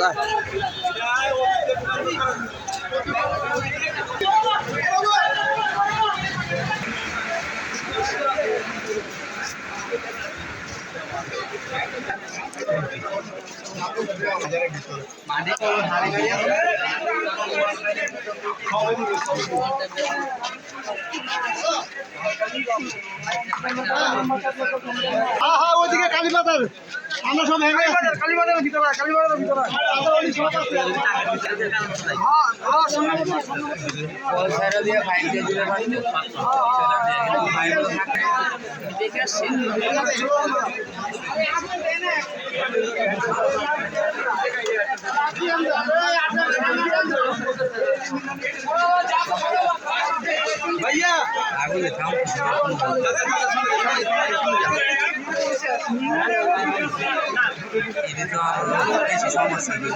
যায় কালীবাজার আমরা সব হেঁটে কালীবাজারের ভিতরে কালীবাজারের ভিতরে İddia, hiç hiç olmasaydı.